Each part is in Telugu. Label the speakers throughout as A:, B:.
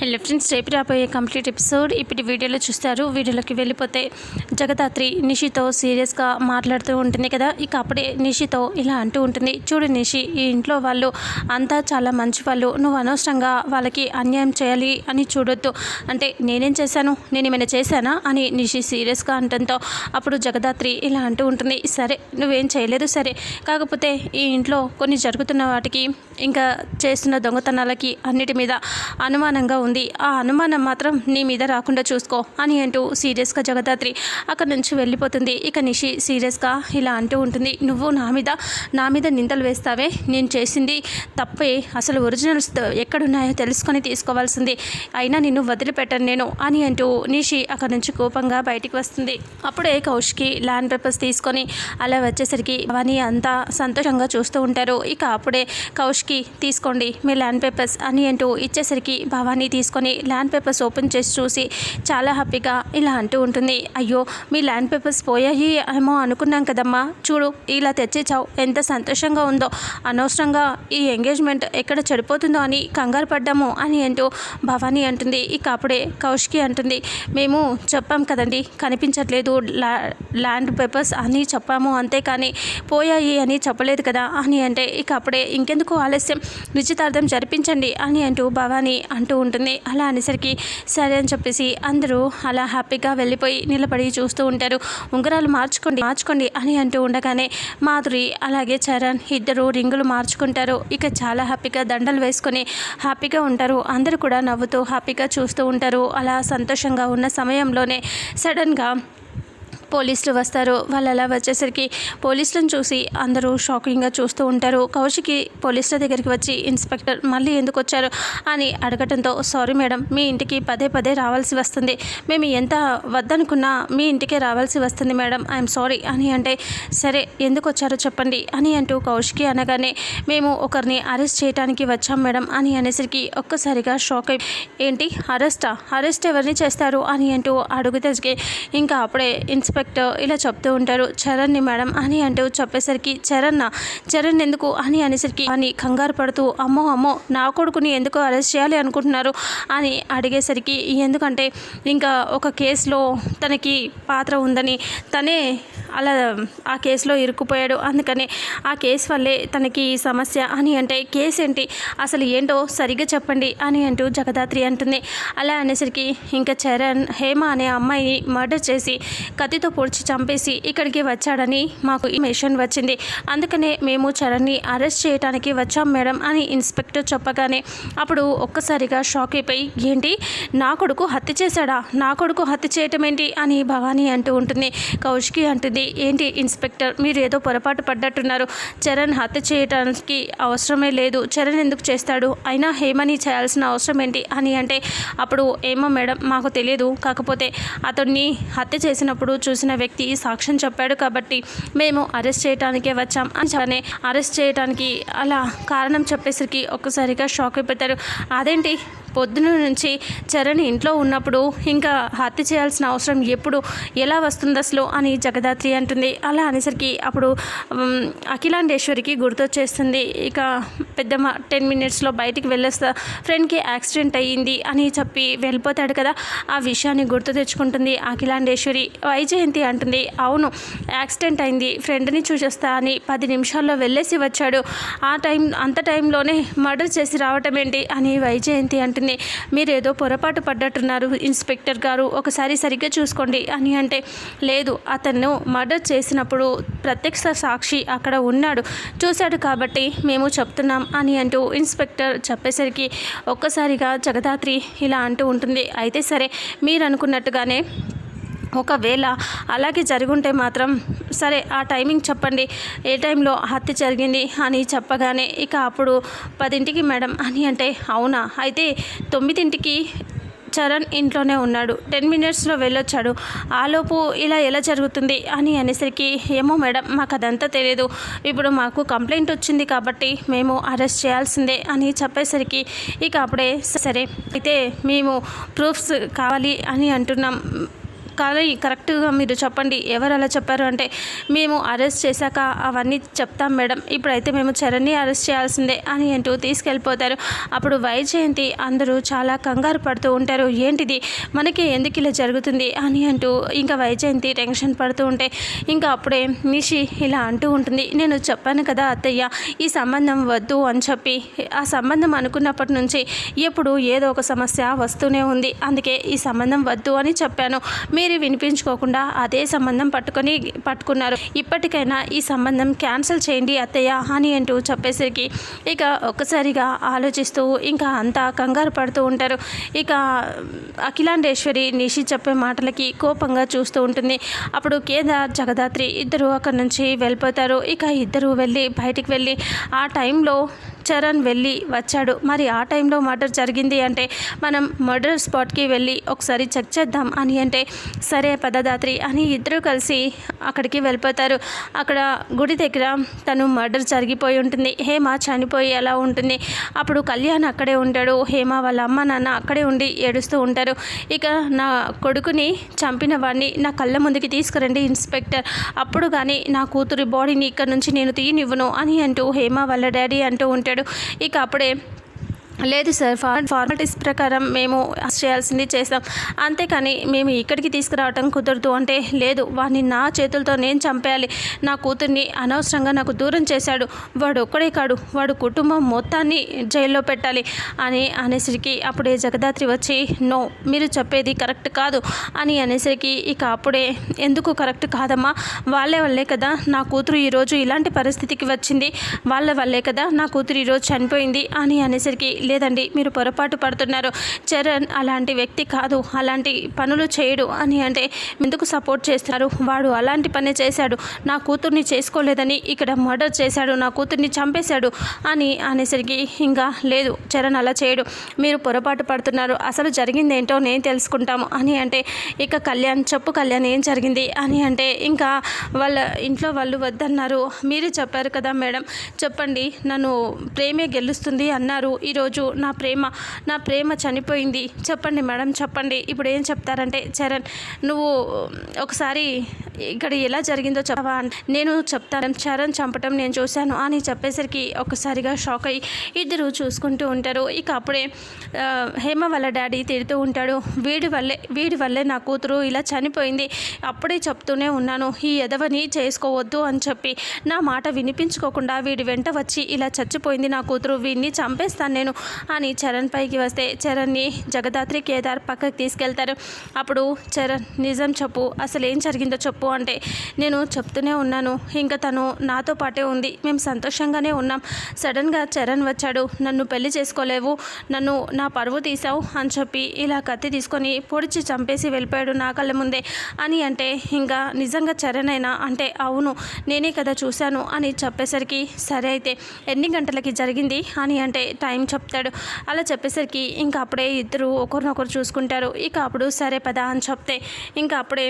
A: హలో ఫ్రెండ్స్ రేపు రాబోయే కంప్లీట్ ఎపిసోడ్ ఇప్పుడు వీడియోలో చూస్తారు. వీడియోలోకి వెళ్ళిపోతే జగదాత్రి నిషితో సీరియస్గా మాట్లాడుతూ ఉంటుంది కదా. ఇక అప్పుడే నిషితో ఇలా అంటూ ఉంటుంది చూడు నిషి ఈ ఇంట్లో వాళ్ళు అంతా చాలా మంచి వాళ్ళు. నువ్వు అనవసరంగా వాళ్ళకి అన్యాయం చేయాలి అని చూడొద్దు. అంటే నేనేం చేశాను? నేను ఏమైనా చేశానా? అని నిషి సీరియస్గా అంటంతో అప్పుడు జగదాత్రి ఇలా అంటూ ఉంటుంది సరే నువ్వేం చేయలేదు సరే. కాకపోతే ఈ ఇంట్లో కొన్ని జరుగుతున్న వాటికి ఇంకా చేస్తున్న దొంగతనాలకి అన్నిటి మీద అనుమానంగా ఉంది. ఆ అనుమానం మాత్రం నీ మీద రాకుండా చూసుకో అని అంటూ సీరియస్గా జగదాత్రి అక్కడి నుంచి వెళ్ళిపోతుంది. ఇక నిషి సీరియస్గా ఇలా అంటూ ఉంటుంది. నువ్వు నా మీద నా మీద నిందలు వేస్తావే? నేను చేసింది తప్పే. అసలు ఒరిజినల్స్ ఎక్కడున్నాయో తెలుసుకొని తీసుకోవాల్సింది. అయినా నిన్ను వదిలిపెట్టను నేను అని అంటూ నిషి అక్కడి నుంచి కోపంగా బయటికి వస్తుంది. అప్పుడే కౌష్కి ల్యాండ్ పేపర్స్ తీసుకొని అలా వచ్చేసరికి అవన్నీ అంతా సంతోషంగా చూస్తూ ఉంటారు. ఇక అప్పుడే కౌష్కి కి తీసుకోండి. మీ ల్యాండ్ పేపర్స్ అని అంటూ ఇచ్చేసరికి భవానీ తీసుకొని ల్యాండ్ పేపర్స్ ఓపెన్ చేసి చూసి చాలా హ్యాపీగా ఇలా అంటూ ఉంటుంది. అయ్యో మీ ల్యాండ్ పేపర్స్ పోయాయి ఏమో అనుకున్నాం కదమ్మా. చూడు ఇలా తెచ్చేచావు ఎంత సంతోషంగా ఉందో. అనవసరంగా ఈ ఎంగేజ్మెంట్ ఎక్కడ చెడిపోతుందో అని కంగారు పడ్డాము అని అంటూ భవానీ అంటుంది. ఇక అప్పుడే కౌష్కి అంటుంది. మేము చెప్పాం కదండి కనిపించట్లేదు. ల్యాండ్ పేపర్స్ అని చెప్పాము అంతేకాని పోయాయి అని చెప్పలేదు కదా అని అంటే ఇక అప్పుడే ఇంకెందుకు ఆలస్యం? నిశ్చితార్థం జరిపించండి అని అంటూ భవానీ అంటూ ఉంటుంది. అలా అనేసరికి సరే అని చెప్పేసి అందరూ అలా హ్యాపీగా వెళ్ళిపోయి నిలబడి చూస్తూ ఉంటారు. ఉంగరాలు మార్చుకోండి మార్చుకోండి అని అంటూ ఉండగానే మాధురి అలాగే చరణ్ ఇద్దరు రింగులు మార్చుకుంటారు. ఇక చాలా హ్యాపీగా దండలు వేసుకొని హ్యాపీగా ఉంటారు. అందరూ కూడా నవ్వుతూ హ్యాపీగా చూస్తూ ఉంటారు. అలా సంతోషంగా ఉన్న సమయంలోనే సడన్గా పోలీసులు వస్తారు. వాళ్ళు అలా వచ్చేసరికి పోలీసులను చూసి అందరూ షాకింగ్గా చూస్తూ ఉంటారు. కౌశికి పోలీసుల దగ్గరికి వచ్చి ఇన్స్పెక్టర్ మళ్ళీ ఎందుకు వచ్చారు? అని అడగటంతో సారీ మేడం మీ ఇంటికి పదే పదే రావాల్సి వస్తుంది. మేము ఎంత వద్దనుకున్నా మీ ఇంటికే రావాల్సి వస్తుంది మేడం. ఐఎమ్ సారీ అని అంటే సరే ఎందుకు వచ్చారో చెప్పండి అని అంటూ కౌశికి అనగానే మేము ఒకరిని అరెస్ట్ చేయడానికి వచ్చాం మేడం అని అనేసరికి ఒక్కసారిగా షాక్ అయి ఏంటి అరెస్టా? అరెస్ట్ ఎవరిని చేస్తారు? అని అంటూ అడుగుతే ఇంకా అప్పుడే ఇన్స్పెక్టర్ ఇలా చెప్తూ ఉంటారు చరణ్ని మేడం అని అంటూ చెప్పేసరికి చరణ్ చరణ్ ఎందుకు అని అనేసరికి అని కంగారు పడుతూ అమ్మో అమ్మో నా కొడుకుని ఎందుకు అరెస్ట్ చేయాలి అనుకుంటున్నారు? అని అడిగేసరికి ఎందుకంటే ఇంకా ఒక కేసులో తనకి పాత్ర ఉందని తనే అలా ఆ కేసులో ఇరుక్కుపోయాడు. అందుకని ఆ కేసు వల్లే తనకి ఈ సమస్య అని అంటే కేసు ఏంటి? అసలు ఏంటో సరిగ్గా చెప్పండి అని అంటూ జగదాత్రి అంటుంది. అలా అనేసరికి ఇంకా చరణ్ హేమ అనే అమ్మాయిని మర్డర్ చేసి కత్తితో పొడిచి చంపేసి ఇక్కడికి వచ్చాడని మాకు ఇన్ఫర్మేషన్ వచ్చింది. అందుకనే మేము చరణ్ని అరెస్ట్ చేయడానికి వచ్చాం మేడం అని ఇన్స్పెక్టర్ చెప్పగానే అప్పుడు ఒక్కసారిగా షాక్ అయిపోయి ఏంటి? నా కొడుకు హత్య చేశాడా? నా కొడుకు హత్య చేయటం ఏంటి? అని భవానీ అంటూ ఉంటుంది. కౌశికి అంటుంది ఏంటి ఇన్స్పెక్టర్ మీరు ఏదో పొరపాటు పడ్డట్టున్నారు. చరణ్ హత్య చేయడానికి అవసరమే లేదు. చరణ్ ఎందుకు చేస్తాడు? అయినా హేమని చేయాల్సిన అవసరం ఏంటి? అని అంటే అప్పుడు ఏమో మేడం మాకు తెలియదు కాకపోతే అతన్ని హత్య చేసినప్పుడు చూసి చూసిన వ్యక్తి సాక్ష్యం చెప్పాడు కాబట్టి మేము అరెస్ట్ చేయడానికే వచ్చాం అని అరెస్ట్ చేయడానికి అలా కారణం చెప్పేసరికి ఒక్కసారిగా షాక్ అయిపోతారు. అదేంటి? పొద్దున నుంచి చరణ్ ఇంట్లో ఉన్నప్పుడు ఇంకా హత్య చేయాల్సిన అవసరం ఎప్పుడు ఎలా వస్తుంది అసలు అని జగదాత్రి అంటుంది. అలా అనేసరికి అప్పుడు అఖిలాండేశ్వరికి గుర్తొచ్చేస్తుంది. ఇక పెద్దమ్మ టెన్ మినిట్స్లో బయటికి వెళ్ళేస్తా ఫ్రెండ్కి యాక్సిడెంట్ అయ్యింది అని చెప్పి వెళ్ళిపోతాడు కదా ఆ విషయాన్ని గుర్తు తెచ్చుకుంటుంది అఖిలాండేశ్వరి. వైజయంతి అంటుంది అవును యాక్సిడెంట్ అయింది ఫ్రెండ్ని చూసేస్తా అని పది నిమిషాల్లో వెళ్ళేసి వచ్చాడు. ఆ టైం అంత టైంలోనే మర్డర్ చేసి రావటం ఏంటి అని వైజయంతి అంటుంది. మీరు ఏదో పొరపాటు పడ్డట్టున్నారు ఇన్స్పెక్టర్ గారు ఒకసారి సరిగ్గా చూసుకోండి అని అంటే లేదు అతను మర్డర్ చేసినప్పుడు ప్రత్యక్ష సాక్షి అక్కడ ఉన్నాడు చూశాడు కాబట్టి మేము చెప్తున్నాం అని అంటూ ఇన్స్పెక్టర్ చెప్పేసరికి ఒక్కసారిగా జగదాత్రి ఇలా అంటూ ఉంటుంది అయితే సరే మీరు అనుకున్నట్టుగానే ఒకవేళ అలాగే జరుగుంటే మాత్రం సరే ఆ టైమింగ్ చెప్పండి. ఏ టైంలో హత్య జరిగింది అని చెప్పగానే ఇక అప్పుడు పదింటికి మేడం అని అంటే అవునా? అయితే తొమ్మిదింటికి చరణ్ ఇంట్లోనే ఉన్నాడు. టెన్ మినిట్స్లో వెళ్ళొచ్చాడు. ఆలోపు ఇలా ఎలా జరుగుతుంది అని అనేసరికి ఏమో మేడం మాకు అదంతా తెలియదు ఇప్పుడు మాకు కంప్లైంట్ వచ్చింది కాబట్టి మేము అరెస్ట్ చేయాల్సిందే అని చెప్పేసరికి ఇక అప్పుడే సరే అయితే మేము ప్రూఫ్స్ కావాలి అని అంటున్నాం. కానీ కరెక్ట్గా మీరు చెప్పండి. ఎవరు అలా చెప్పారు అంటే మేము అరెస్ట్ చేశాక అవన్నీ చెప్తాం మేడం. ఇప్పుడైతే మేము చరణ్ని అరెస్ట్ చేయాల్సిందే అని అంటూ తీసుకెళ్ళిపోతారు. అప్పుడు వైజయంతి అందరూ చాలా కంగారు పడుతూ ఉంటారు. ఏంటిది? మనకి ఎందుకు ఇలా జరుగుతుంది? అని అంటూ ఇంకా వైజయంతి టెన్షన్ పడుతూ ఉంటే ఇంకా అప్పుడే నిషి ఇలా అంటూ ఉంటుంది. నేను చెప్పాను కదా అత్తయ్య ఈ సంబంధం వద్దు అని చెప్పి. ఆ సంబంధం అనుకున్నప్పటి నుంచి ఎప్పుడు ఏదో ఒక సమస్య వస్తూనే ఉంది. అందుకే ఈ సంబంధం వద్దు అని చెప్పాను. మీరు వినిపించుకోకుండా అదే సంబంధం పట్టుకొని పట్టుకున్నారు. ఇప్పటికైనా ఈ సంబంధం క్యాన్సిల్ చేయండి అత్తయ్య అని అంటూ చెప్పేసరికి ఇక ఒక్కసారిగా ఆలోచిస్తూ ఇంకా అంతా కంగారు పడుతూ ఉంటారు. ఇక అఖిలాండేశ్వరి నిషి చెప్పే మాటలకి కోపంగా చూస్తూ ఉంటుంది. అప్పుడు కేదార్ జగదాత్రి ఇద్దరు అక్కడి నుంచి వెళ్ళిపోతారు. ఇక ఇద్దరు వెళ్ళి బయటికి వెళ్ళి ఆ టైంలో చరణ్ వెళ్ళి వచ్చాడు. మరి ఆ టైంలో మర్డర్ జరిగింది అంటే మనం మర్డర్ స్పాట్కి వెళ్ళి ఒకసారి చెక్ చేద్దాం అని అంటే సరే పదదాత్రి అని ఇద్దరు కలిసి అక్కడికి వెళ్ళిపోతారు. అక్కడ గుడి దగ్గర తను మర్డర్ జరిగిపోయి ఉంటుంది. హేమ చనిపోయి ఎలా ఉంటుంది? అప్పుడు కళ్యాణ్ అక్కడే ఉంటాడు. హేమ వాళ్ళ అమ్మ నాన్న అక్కడే ఉండి ఏడుస్తూ ఉంటారు. ఇక నా కొడుకుని చంపిన వాడిని నా కళ్ళ ముందుకి తీసుకురండి ఇన్స్పెక్టర్. అప్పుడు కానీ నా కూతురి బాడీని ఇక్కడ నుంచి నేను తీయనివ్వను అని అంటూ హేమ వాళ్ళ డాడీ అంటూ ఉంటాడు. ఇక అప్పుడే లేదు సార్ ఫార్ ఫార్మాలిటీస్ ప్రకారం మేము చేయాల్సింది చేస్తాం. అంతేకాని మేము ఇక్కడికి తీసుకురావటం కుదరదు అంటే లేదు వాడిని నా చేతులతో నేను చంపేయాలి. నా కూతుర్ని అనవసరంగా నాకు దూరం చేశాడు. వాడు ఒక్కడే కాడు వాడు కుటుంబం మొత్తాన్ని జైల్లో పెట్టాలి అని అనేసరికి అప్పుడే జగదాత్రి వచ్చి నో మీరు చెప్పేది కరెక్ట్ కాదు అని అనేసరికి ఇక అప్పుడే ఎందుకు కరెక్ట్ కాదమ్మా? వాళ్ళే వల్లే కదా నా కూతురు ఈరోజు ఇలాంటి పరిస్థితికి వచ్చింది. వాళ్ళ వల్లే కదా నా కూతురు ఈరోజు చనిపోయింది అని అనేసరికి లేదండి మీరు పొరపాటు పడుతున్నారు. చరణ్ అలాంటి వ్యక్తి కాదు అలాంటి పనులు చేయడు అని అంటే ఎందుకు సపోర్ట్ చేస్తారు? వాడు అలాంటి పని చేశాడు నా కూతుర్ని చేసుకోలేదని ఇక్కడ మర్డర్ చేశాడు నా కూతుర్ని చంపేశాడు అని అనేసరికి ఇంకా లేదు చరణ్ అలా చేయడు. మీరు పొరపాటు పడుతున్నారు అసలు జరిగింది ఏంటో నేను తెలుసుకుంటాము అని అంటే ఇక కళ్యాణ్ చెప్పు కళ్యాణ్ ఏం జరిగింది అని అంటే ఇంకా వాళ్ళ ఇంట్లో వాళ్ళు వద్దన్నారు. మీరు చెప్పారు కదా మేడం చెప్పండి నన్ను ప్రేమే గెలుస్తుంది అన్నారు. ఈరోజు నా ప్రేమ నా ప్రేమ చనిపోయింది. చెప్పండి మేడం చెప్పండి. ఇప్పుడు ఏం చెప్తారంటే చరణ్ నువ్వు ఒకసారి ఇక్కడ ఎలా జరిగిందో చెప్పవా నేను చెప్తాను. చరణ్ చంపటం నేను చూశాను అని చెప్పేసరికి ఒక్కసారిగా షాక్ అయ్యి ఇద్దరు చూసుకుంటూ ఉంటారు. ఇక అప్పుడే హేమ వాళ్ళ డాడీ తిడుతూ ఉంటాడు. వీడి వల్లే వీడి వల్లే నా కూతురు ఇలా చనిపోయింది. అప్పుడే చెప్తూనే ఉన్నాను. ఈ ఎదవని చేసుకోవద్దు అని చెప్పి నా మాట వినిపించుకోకుండా వీడి వెంట వచ్చి ఇలా చచ్చిపోయింది నా కూతురు. వీడిని చంపేస్తాను నేను. అని చరణ్ పైకి వస్తే చరణ్ని జగదాత్రి కేదార్ పక్కకి తీసుకెళ్తారు. అప్పుడు చరణ్ నిజం చెప్పు. అసలు ఏం జరిగిందో చెప్పు అంటే నేను చెప్తూనే ఉన్నాను. ఇంకా తను నాతో పాటే ఉంది. మేము సంతోషంగానే ఉన్నాం. సడన్గా చరణ్ వచ్చాడు. నన్ను పెళ్ళి చేసుకోలేవు. నన్ను నా పరువు తీసావు అని చెప్పి ఇలా కత్తి తీసుకొని పొడిచి చంపేసి వెళ్ళిపోయాడు నా కళ్ళ ముందే. అని అంటే ఇంకా నిజంగా చరణ్ అయినా అంటే అవును. నేనే కదా చూశాను అని చెప్పేసరికి సరే అయితే ఎన్ని గంటలకి జరిగింది? అని అంటే టైం చెప్తాడు. అలా చెప్పేసరికి ఇంకా అప్పుడే ఇద్దరు ఒకరినొకరు చూసుకుంటారు. ఇక అప్పుడు సరే పదా అని చెప్తే ఇంకా అప్పుడే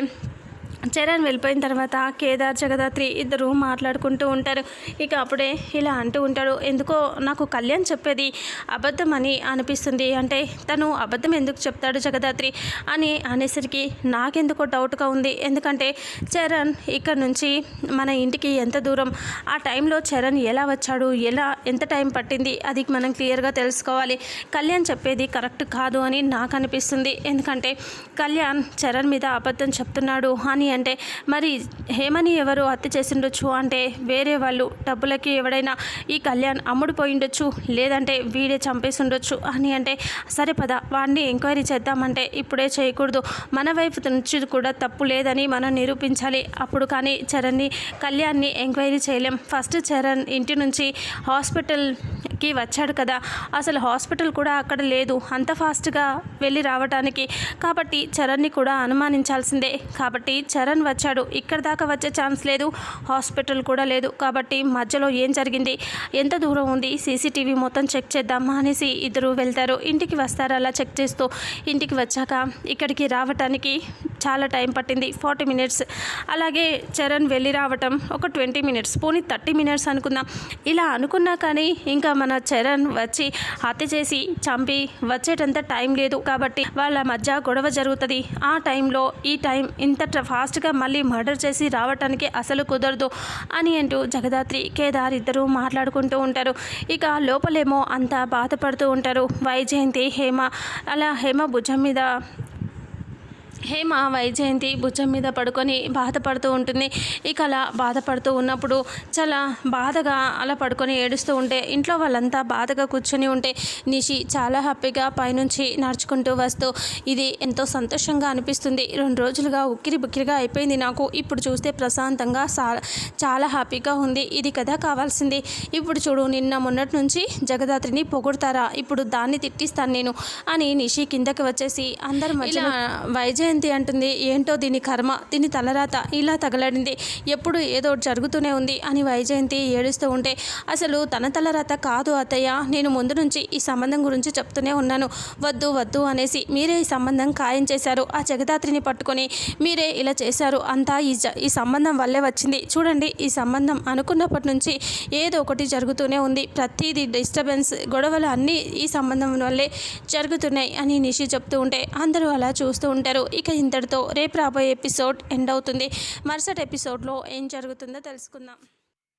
A: చరణ్ వెళ్ళిపోయిన తర్వాత కేదార్ జగదాత్రి ఇద్దరు మాట్లాడుకుంటూ ఉంటారు. ఇక అప్పుడే ఇలా అంటూ ఉంటాడు ఎందుకో నాకు కళ్యాణ్ చెప్పేది అబద్ధం అని అనిపిస్తుంది. అంటే తను అబద్ధం ఎందుకు చెప్తాడు జగదాత్రి? అని అనేసరికి నాకెందుకో డౌట్గా ఉంది. ఎందుకంటే చరణ్ ఇక్కడ నుంచి మన ఇంటికి ఎంత దూరం? ఆ టైంలో చరణ్ ఎలా వచ్చాడు? ఎలా ఎంత టైం పట్టింది? అది మనం క్లియర్గా తెలుసుకోవాలి. కళ్యాణ్ చెప్పేది కరెక్ట్ కాదు అని నాకు అనిపిస్తుంది. ఎందుకంటే కళ్యాణ్ చరణ్ మీద అబద్ధం చెప్తున్నాడు అని అంటే మరి హేమని ఎవరు హత్య చేసిండొచ్చు? అంటే వేరే వాళ్ళు డబ్బులకి ఎవడైనా ఈ కళ్యాణ్ అమ్ముడు పోయిండొచ్చు? లేదంటే వీడే చంపేసి ఉండొచ్చు అని అంటే సరే పద వాడిని ఎంక్వైరీ చేద్దామంటే ఇప్పుడే చేయకూడదు. మన వైపు నుంచి కూడా తప్పు లేదని మనం నిరూపించాలి. అప్పుడు కానీ చరణ్ని కళ్యాణ్ని ఎంక్వైరీ చేయలేం. ఫస్ట్ చరణ్ ఇంటి నుంచి హాస్పిటల్ కి వచ్చాడు కదా. అసలు హాస్పిటల్ కూడా అక్కడ లేదు. అంత ఫాస్ట్గా వెళ్ళి రావడానికి కాబట్టి చరణ్ని కూడా అనుమానించాల్సిందే. కాబట్టి చరణ్ వచ్చాడు. ఇక్కడ దాకా వచ్చే ఛాన్స్ లేదు. హాస్పిటల్ కూడా లేదు. కాబట్టి మధ్యలో ఏం జరిగింది? ఎంత దూరం ఉంది? సీసీటీవీ మొత్తం చెక్ చేద్దామా అనేసి ఇద్దరు వెళ్తారు. ఇంటికి వస్తారు? అలా చెక్ చేస్తూ ఇంటికి వచ్చాక ఇక్కడికి రావటానికి చాలా టైం పట్టింది. Forty minutes. అలాగే చరణ్ వెళ్ళి రావటం ఒక ట్వంటీ మినిట్స్. పోనీ థర్టీ మినిట్స్ అనుకుందాం. ఇలా అనుకున్నా కానీ ఇంకా మన చరణ్ వచ్చి హత్య చేసి చంపి వచ్చేటంత టైం లేదు కాబట్టి వాళ్ళ మధ్య గొడవ జరుగుతుంది. ఆ టైంలో ఈ టైం ఇంత ఫాస్ట్గా మళ్ళీ మర్డర్ చేసి రావటానికి అసలు కుదరదు అని అంటూ జగదాత్రి కేదార్ ఇద్దరు మాట్లాడుకుంటూ ఉంటారు. ఇక లోపలేమో అంతా బాధపడుతూ ఉంటారు. వైజయంతి హేమ అలా హేమ భుజం మీద హేమ వైజయంతి భుజం మీద పడుకొని బాధపడుతూ ఉంటుంది. ఇక అలా బాధపడుతూ ఉన్నప్పుడు చాలా బాధగా అలా పడుకొని ఏడుస్తూ ఉంటే ఇంట్లో వాళ్ళంతా బాధగా కూర్చొని ఉంటే నిషి చాలా హ్యాపీగా పైనుంచి నడుచుకుంటూ వస్తూ ఇది ఎంతో సంతోషంగా అనిపిస్తుంది. రెండు రోజులుగా ఉక్కిరి బుక్కిరిగా అయిపోయింది నాకు. ఇప్పుడు చూస్తే ప్రశాంతంగా చాలా హ్యాపీగా ఉంది. ఇది కదా కావాల్సింది. ఇప్పుడు చూడు నిన్న మొన్నటి నుంచి జగదాత్రిని పొగుడతారా? ఇప్పుడు దాన్ని తిట్టిస్తాను నేను అని నిషి కిందకి వచ్చేసి అందరి మధ్య వైజయంతి అంటుంది. ఏంటో దీని కర్మ దీని తలరాత ఇలా తగలడింది. ఎప్పుడు ఏదో జరుగుతూనే ఉంది అని వైజయంతి ఏడుస్తూ ఉంటే అసలు తన తలరాత కాదు అత్తయ్య నేను ముందు నుంచి ఈ సంబంధం గురించి చెప్తూనే ఉన్నాను. వద్దు వద్దు అనేసి మీరే ఈ సంబంధం ఖాయం చేశారు. ఆ జగదాత్రిని పట్టుకొని మీరే ఇలా చేశారు. అంతా ఈ జ ఈ సంబంధం వల్లే వచ్చింది. చూడండి ఈ సంబంధం అనుకున్నప్పటి నుంచి ఏదో ఒకటి జరుగుతూనే ఉంది. ప్రతిదీ డిస్టర్బెన్స్ గొడవలు అన్నీ ఈ సంబంధం వల్లే జరుగుతున్నాయి అని నిషి చెప్తూ ఉంటే అందరూ అలా చూస్తూ ఉంటారు. ఇక ఇంతటితో రేపు రాబోయే ఎపిసోడ్ ఎండ్ అవుతుంది. మరుసటి ఎపిసోడ్లో ఏం జరుగుతుందో తెలుసుకుందాం.